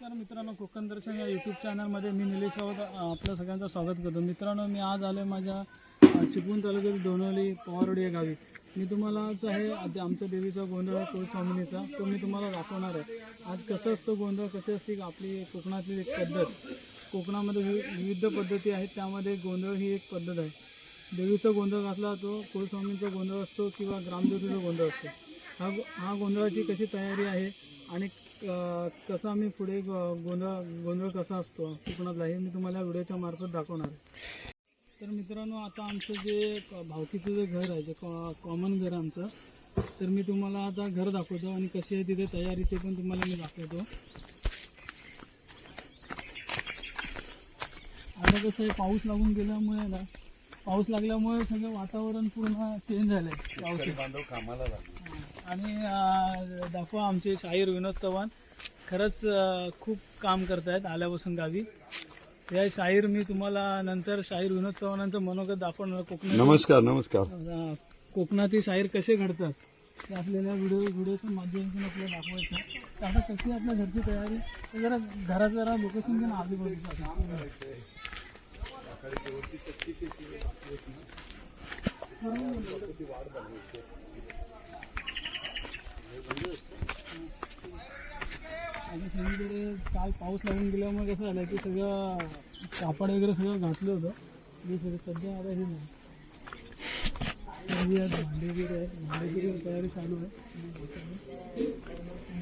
नमस्कार मित्रांनो कोकण दर्शन या यूट्यूब चॅनलमध्ये मी निलेश राऊत आपलं सगळ्यांचं स्वागत करतो. मित्रांनो मी आज आलो माझ्या चिपळूण तालुक्यातील दोनवली पवारोडी या गावी. मी तुम्हाला आज आहे आधी आमच्या देवीचा गोंधळ आहे तो मी तुम्हाला दाखवणार आहे. आज कसं असतं गोंधळ कसे असते की आपली कोकणातली एक पद्धत? कोकणामध्ये विविध पद्धती आहेत त्यामध्ये गोंधळ ही एक पद्धत आहे. देवीचा गोंधळ घातला जातो कुलस्वामींचा गोंधळ असतो किंवा ग्रामदेवतेचा गोंधळ असतो. हा हा गोंधळाची कशी तयारी आहे आणि कसा आम्ही पुढे गोंधळ गोंधळ कसा असतो कोकणातला हे मी तुम्हाला व्हिडिओच्या मार्फत दाखवणार आहे. तर मित्रांनो आता आमचं जे भावकीचं जे घर आहे जे कॉ कॉमन घर आमचं तर मी तुम्हाला आता घर दाखवतो आणि कशी आहे तिथे तयारी ते पण तुम्हाला मी दाखवतो. आता कसं आहे पाऊस लागून गेल्यामुळे ना पाऊस लागल्यामुळे सगळं वातावरण पूर्ण चेंज झालं आहे लागलं. आणि दाखवा आमचे शाहीर विनोद चव्हाण. खरंच खूप काम करतायत आल्यापासून गावी. या शाहीर मी तुम्हाला नंतर शाहीर विनोद चव्हाणांचं मनोगत दाखवणार कोकणात नमस्कार नमस्कार. कोकणातील शाहीर कसे घडतात? ते आपल्याला व्हिडिओ व्हिडिओच्या माध्यमातून आपल्याला दाखवायचं आता कशी आपल्या घरची तयारी तर जरा घरात जरा लोकेशन घेऊन आजूबाजूला आता सगळीकडे काल पाऊस लागून गेल्यामुळे कसं झालं की सगळं कापड वगैरे सगळं घातलं होतं. ते सगळं सध्या आता हे नाही. ही आज भांडी वगैरे आहे वगैरे तयारी चालू आहे.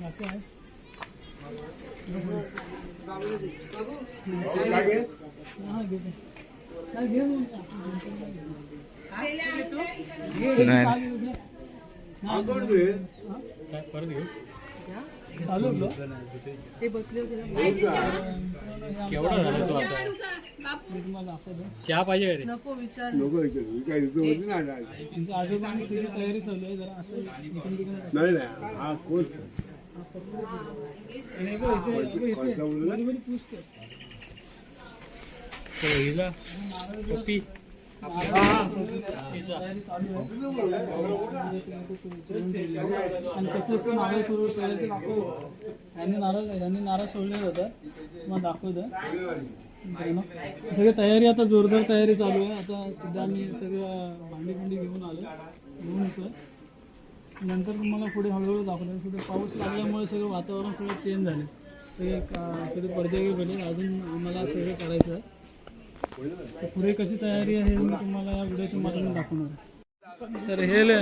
बाकी आहे. हा घेतो काय घे मग. चालू होतं केवढा झाला तो आता चहा पाहिजे का रे? नको विचारू, काय इथं होती ना नाही तुमच्या आजोबांची सगळी तयारी चालू आहे जरा असं इकडून तिकडे नाही हा कोण आणि हे बघ, इथे- इथे- इथे. मुलगा? मध्ये मध्ये पुसतो. तो हिला पप्पी. आणि तसंच असतं नारळ सुरू करायचं यांनी नारळ यांनी नारळ सोडलेलं होतं मग दाखवतं सगळी तयारी आता जोरदार तयारी चालू आहे. आता सध्या आम्ही सगळं भांडी भांडी घेऊन आलो. घेऊन नंतर तुम्हाला पुढे हळूहळू दाखवलं सगळं पाऊस लागल्यामुळे सगळं वातावरण सगळं चेंज झालं. सगळे का- सगळे पडदे गेले पडले अजून आम्हाला सगळं करायचं. आहे तर पुढे कशी तयारी आहे हे मी तुम्हाला या व्हिडिओच्या माध्यमातून दाखवणार आहे. तर हे ल-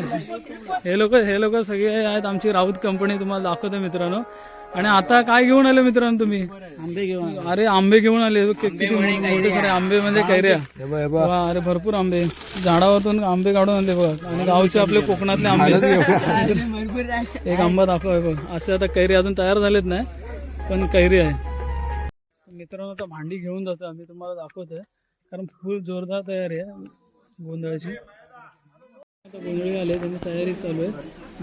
हे लोक हे लोक सगळे आहेत आमची राऊत कंपनी तुम्हाला दाखवते मित्रांनो. आणि आता काय घेऊन आले मित्रांनो तुम्ही? आंबे घेऊन अरे आंबे घेऊन आले. किती मोठे सारे आंबे म्हणजे कैऱ्या. अरे भरपूर आंबे. झाडावरतून आंबे काढून आणले बघ. आणि गावचे आपले कोकणातले आंबे. एक आंबा दाखव हे बघ. असे आता कैरी अजून तयार झालेत नाही पण कैरी आहे. मित्रांनो आता भांडी घेऊन जातो आम्ही तुम्हाला दाखवतोय. कारण फुल जोरदार तयारी आहे गोंधळाची. आता गोंधळी आले त्यांची तयारी चालू आहे.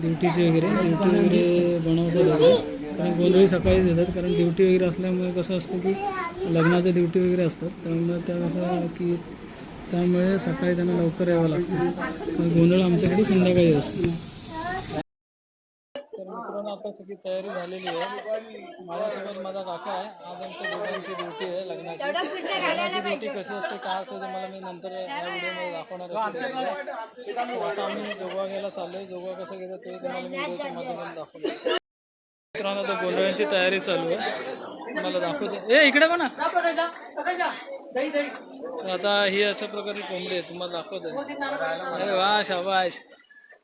ड्युटीची वगैरे. ड्युटी वगैरे बनवतात कारण गोंधळी सकाळीच येतात. कारण ड्युटी वगैरे असल्यामुळे कसं असतं की लग्नाच्या ड्युटी वगैरे असतात. त्यामुळे त्या कसं की त्यामुळे सकाळी त्यांना लवकर यावं लागतं. गोंधळ आमच्याकडे संध्याकाळी असतो. आता सगळी तयारी झालेली आहे. माझ्यासोबत माझा काका आहे. आज आमच्या दोघांची ड्युटी आहे लग्नाची. लग्नाची ड्युटी कशी असते काय असते ते मला मी नंतर या व्हिडिओमध्ये दाखवणार आता आम्ही जोगा घ्यायला चाललोय. जोगा कसं घेतो ते तुम्हाला मी व्हिडिओच्या माध्यमातून दाखवणार. मित्रांनो आता गोंधळांची तयारी चालू आहे. मला दाखवते. ए इकडे पण आता ही अशा प्रकारे कोंबडी आहे. तुम्हाला दाखवते अरे वा शाबाश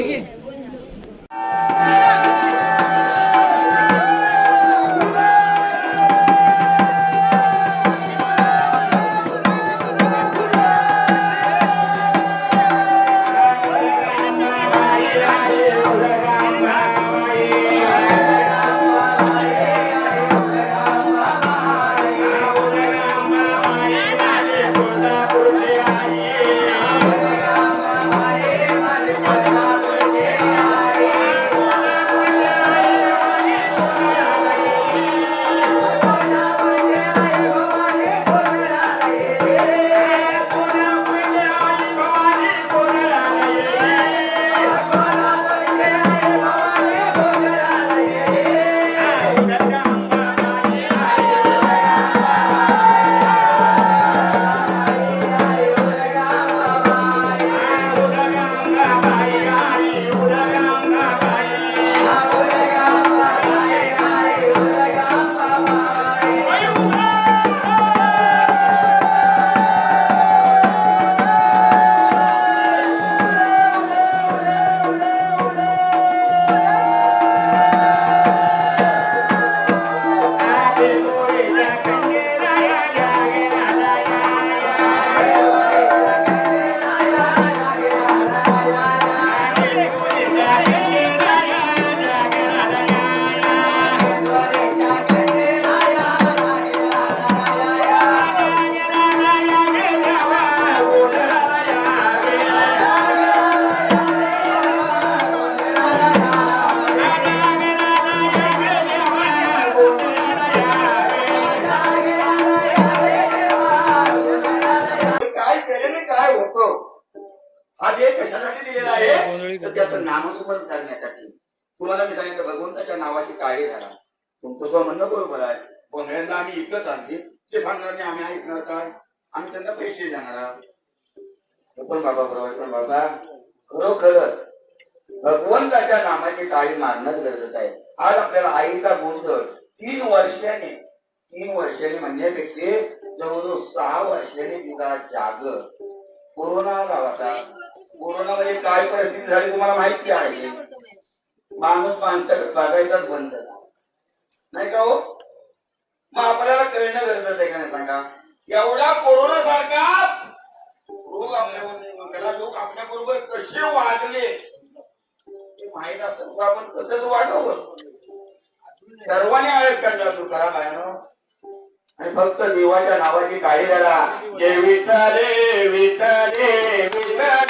काय केल्याने काय होतं? हा जे कशासाठी दिलेला आहे तर त्याचं नामस्मरण करण्यासाठी. तुम्हाला मी सांगितलं भगवंताच्या नावाची काळी झाला तुमचं स्वतः म्हणणं बरोबर आहे. कोणाला आम्ही इकत आणली. ते सांगणार नाही आम्ही ऐकणार काय? आम्ही त्यांना पैसे देणार पण बाबा बरोबर पण बाबा. खरोखर भगवंताच्या नामाची टाळी मारणंच गरजेचं आहे. आज आपल्याला आईचा बोध तीन वर्षाने तीन वर्षाने म्हणण्यापेक्षा जवळजवळ सहा वर्षाने तिचा जाग कोरोना आला होता. म्हणजे काय परिस्थिती झाली तुम्हाला माहिती आहे? माणूस माणसाकडे बघायचाच बंद झाला. नाही का हो? मग आपल्याला कळणं गरजेचं आहे का नाही सांगा? एवढा कोरोना सारखा रोग आपल्यावर निर्माण केला लोक आपल्या बरोबर कसे वागले? हे माहीत असतं आपण तसंच वागावं. सर्वांनी आळस काढला तू करा बायनो आणि फक्त देवाच्या नावाची काळी झाला ये विठ्ठले विठ्ठले विठ्ठले.